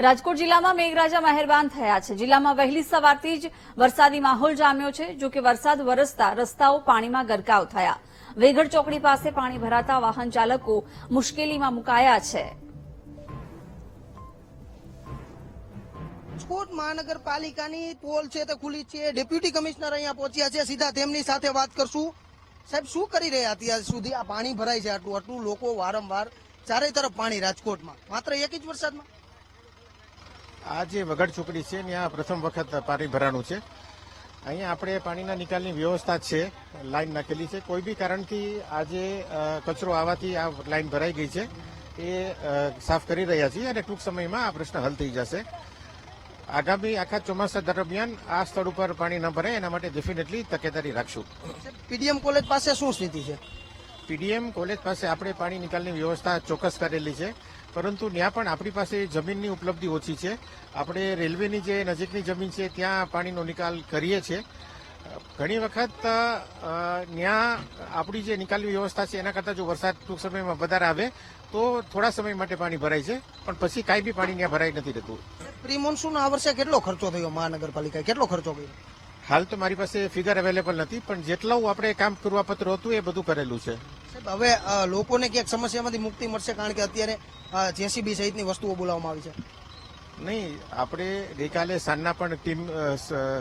રાજકોટ જિલ્લામાં મેઘરાજા મહેરબાન થયા છે. જિલ્લામાં વહેલી સવારથી જ વરસાદી માહોલ જામ્યો છે, જો કે વરસાદ વરસતા રસ્તાઓ પાણીમાં ગરકાવ થયા. વેગડ ચોકડી પાસે પાણી ભરાતા વાહન ચાલકો મુશ્કેલીમાં મુકાયા છે. રાજકોટ મહાનગરપાલિકાની પોલ છે તે ખુલી છે. ડેપ્યુટી કમિશનર અહીંયા પહોંચ્યા છે. સીધા તેમની સાથે વાત કરશું. સાહેબ, શું કરી રહ્યા અત્યાર સુધી? આ પાણી ભરાય છે આટલું આટલું લોકો વારંવાર ચારે તરફ પાણી રાજકોટમાં. માત્ર એક જ વરસાદમાં? આ જે વગડ ચોકડી છે ત્યાં પ્રથમ વખત પાણી ભરાણું છે. અહીંયા આપણે પાણીના નિકાલની વ્યવસ્થા છે લાઈન નાખેલી છે. કોઈ બી કારણથી આજે કચરો આવવાથી આ લાઈન ભરાઈ ગઈ છે. એ સાફ કરી રહ્યા છીએ અને ટૂંક સમયમાં આ પ્રશ્ન હલ થઈ જશે. આગામી આખા ચોમાસા દરમિયાન આ સ્થળ ઉપર પાણી ન ભરાય એના માટે ડેફિનેટલી તકેદારી રાખશું. પીડીએમ કોલેજ પાસે શું સ્થિતિ છે? પીડીએમ કોલેજ પાસે આપણે પાણી નિકાલની વ્યવસ્થા ચોક્કસ કરેલી છે. પરંતુ ત્યાં પણ આપણી પાસે જમીનની ઉપલબ્ધિ ઓછી છે. આપણે રેલવેની જે નજીકની જમીન છે ત્યાં પાણીનો નિકાલ કરીએ છીએ. ઘણી વખત ત્યાં આપણી જે નિકાલની વ્યવસ્થા છે એના કરતાં જો વરસાદ ટૂંક સમયમાં વધારે આવે તો થોડા સમય માટે પાણી ભરાય છે. પણ પછી કાંઈ બી પાણી ત્યાં ભરાઈ નથી રહેતું. પ્રી મોન્સૂન આ વર્ષે કેટલો ખર્ચો થયો મહાનગરપાલિકાએ? કેટલો ખર્ચો કર્યો? હાલ તો મારી પાસે ફિગર અવેલેબલ નથી પણ જેટલું આપણે કામ કરવા પત્ર હતું એ બધું કરેલું છે. હવે લોકોને ક્યાંક સમસ્યામાંથી મુક્તિ મળશે કારણ કે અત્યારે જેસીબી સહિતની વસ્તુઓ બોલાવવામાં આવી છે. નહીં આપણે ગઈકાલે સાંજના પણ ટીમ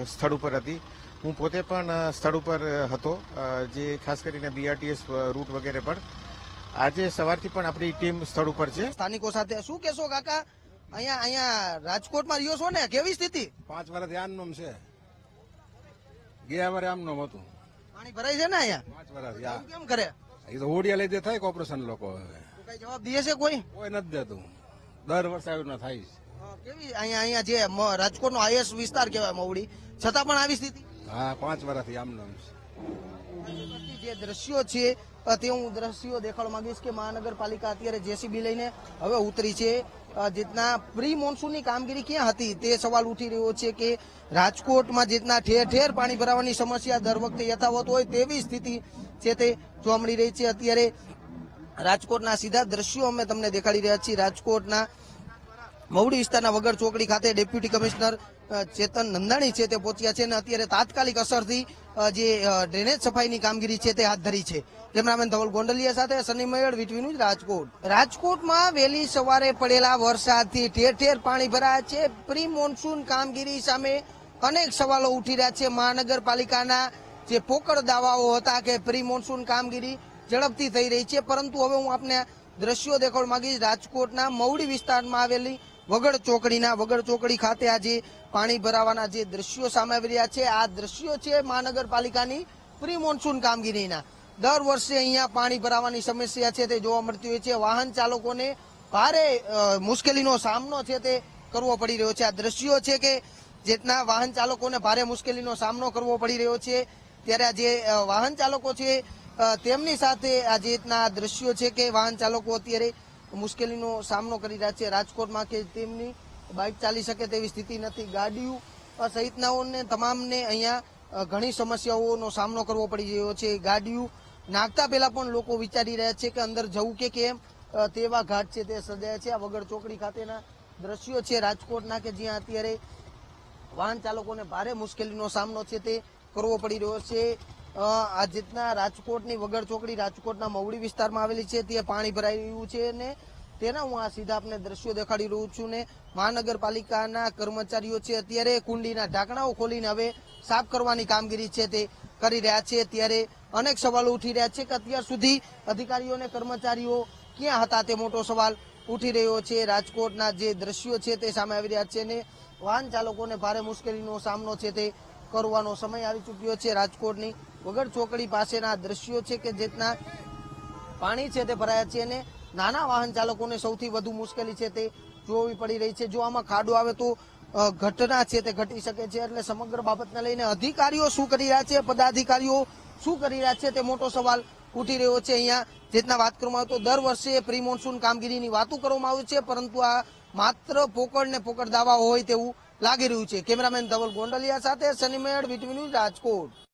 સ્થળ ઉપર હતી. હું પોતે પણ સ્થળ ઉપર હતો જે ખાસ કરીને બીઆરટીએસ રૂટ વગેરે પણ આજે સવારથી પણ આપણી ટીમ સ્થળ ઉપર છે. સ્થાનિકો સાથે શું કેશો કાકા? અહીંયા અહીંયા રાજકોટમાં રહ્યો છો ને? કેવી સ્થિતિ? પાંચ વર્ષથી આમનોમ છે. ગયા વારે આમનોમ હતું. પાણી ભરાય છે ને અહીંયા? પાંચ વર્ષ કેમ કરે? એ તો હોડિયા લઈ દે થાય કોર્પોરેશન લોકો હવે. કઈ જવાબ દે છે કોઈ? કોઈ નથી દેતું. દર વર્ષે આવ્યું ના થાય છે. કેવી? અહીંયા અહીંયા જે રાજકોટનો આઈએસ વિસ્તાર કહેવાય મવડી છતાં પણ આવી સ્થિતિ? હા પાંચ વર્ષથી આમનોમ છે. જે દ્રશ્યો છે તે હું દ્રશ્યો દેખાડવા માંગીશ કે મહાનગરપાલિકા અત્યારે જેસીબી લઈને હવે ઉતરી છે. જેટના પ્રી મોન્સૂનની કામગીરી ક્યાં હતી તે સવાલ ઉઠી રહ્યો છે કે રાજકોટમાં જેટના ઠેર ઠેર પાણી ભરાવાની સમસ્યા દર વખતે યથાવત હોય તેવી સ્થિતિ છે તે જોવા મળી રહી છે. અત્યારે રાજકોટના સીધા દ્રશ્યો અમે તમને દેખાડી રહ્યા છીએ. રાજકોટના મવડી વિસ્તારના વગર ચોકડી ખાતે ડેપ્યુટી કમિશનર ચેતન નંદાણી છે તે પહોંચ્યા છે અને અત્યારે તાત્કાલિક અસરથી જે ડ્રેનેજ સફાઈની કામગીરી છે તે હાથ ધરી છે. કેમેરામેન ધવલ ગોંડલિયા સાથે સની મયળ વીટવી રાજકોટ. રાજકોટમાં વહેલી સવારે પડેલા વરસાદથી ઠેર ઠેર પાણી ભરાયા છે. પ્રી મોન્સૂન કામગીરી સામે અનેક સવાલો ઉઠી રહ્યા છે. મહાનગરપાલિકાના જે પોકળ દાવાઓ હતા કે પ્રી મોન્સૂન કામગીરી ઝડપથી થઈ રહી છે. પરંતુ હવે હું આપને દ્રશ્યો દેખાડ માંગીશ. રાજકોટના મવડી વિસ્તારમાં આવેલી વગડ ચોકડીના વગડ ચોકડી ખાતે આજે પાણી ભરાવાના જે દ્રશ્યો સામે આવી રહ્યા છે, આ દ્રશ્યો છે મહાનગરપાલિકાની પ્રી મોન્સૂન કામગીરીના. દર વર્ષે અહીંયા પાણી ભરાવાની સમસ્યા છે તે જોવા મળતી હોય છે. વાહન ચાલકોને ભારે મુશ્કેલીનો સામનો છે તે કરવો પડી રહ્યો છે. આ દ્રશ્યો છે કે જેટના વાહન ચાલકોને ભારે મુશ્કેલીનો સામનો કરવો પડી રહ્યો છે, ત્યારે આ જે વાહન ચાલકો છે તેમની સાથે આ જે રીતના દ્રશ્યો છે કે વાહન ચાલકો અત્યારે મુશ્કેલીનો સામનો કરી રહ્યા છે રાજકોટમાં કે તેમની બાઇક ચાલી શકે તેવી સ્થિતિ નથી. ગાડીઓ સહિતનાઓને તમામને અહીંયા ઘણી સમસ્યાઓનો સામનો કરવો પડી રહ્યો છે. ગાડીઓ નાખતા પહેલાં પણ લોકો વિચારી રહ્યા છે કે અંદર જવું કે કેમ? તેવા ઘાટ છે તે સજાયા છે. આ વગર ચોકડી ખાતેના દ્રશ્યો છે રાજકોટના કે જ્યાં અત્યારે વાહન ચાલકોને ભારે મુશ્કેલીનો સામનો છે તે કરવો પડી રહ્યો છે. આ જેટના રાજકોટની વગર ચોકડી રાજકોટના મવડી વિસ્તારમાં આવેલી છે તે પાણી ભરાઈ રહ્યું છે ને તેના હું આ સીધા આપને દ્રશ્યો દેખાડી રહ્યું છું ને. મહાનગરપાલિકાના કર્મચારીઓ છે, અત્યારે કુંડીના ઢાંકણાઓ ખોલીને હવે સાફ કરવાની કામગીરી છે તે કરી રહ્યા છે. ત્યારે અનેક સવાલો ઉઠી રહ્યા છે કે અત્યાર સુધી અધિકારીઓ અને કર્મચારીઓ ક્યાં હતા તે મોટો સવાલ ઉઠી રહ્યો છે. રાજકોટના જે દ્રશ્યો છે તે સામે આવી રહ્યા છે ને. વાહન ચાલકોને ભારે મુશ્કેલીનો સામનો છે તે કરવાનો સમય આવી ચૂક્યો છે રાજકોટની. વગર ચોકડી પાસેના દ્રશ્યો છે કે જેટના પાણી છે તે ભરાયા છે અને નાના વાહન ચાલકોને સૌથી વધુ મુશ્કેલી છે તે જોવી પડી રહી છે. જો આમાં ખાડો આવે તો ઘટના છે તે ઘટી શકે છે એટલે સમગ્ર બાબતને લઈને અધિકારીઓ શું કરી રહ્યા છે? પદાધિકારીઓ શું કરી રહ્યા છે તે મોટો સવાલ ઉઠી રહ્યો છે. અહીંયા જેટના વાત કરવામાં આવે તો દર વર્ષે પ્રી મોન્સૂન કામગીરીની વાતો કરવામાં આવે છે, પરંતુ આ માત્ર પોકળ ને પોકળ દાવા હોય તેવું લાગી રહ્યું છે. કેમેરામેન ધવલ ગોંડલિયા સાથે સની મેળ બીટવી રાજકોટ.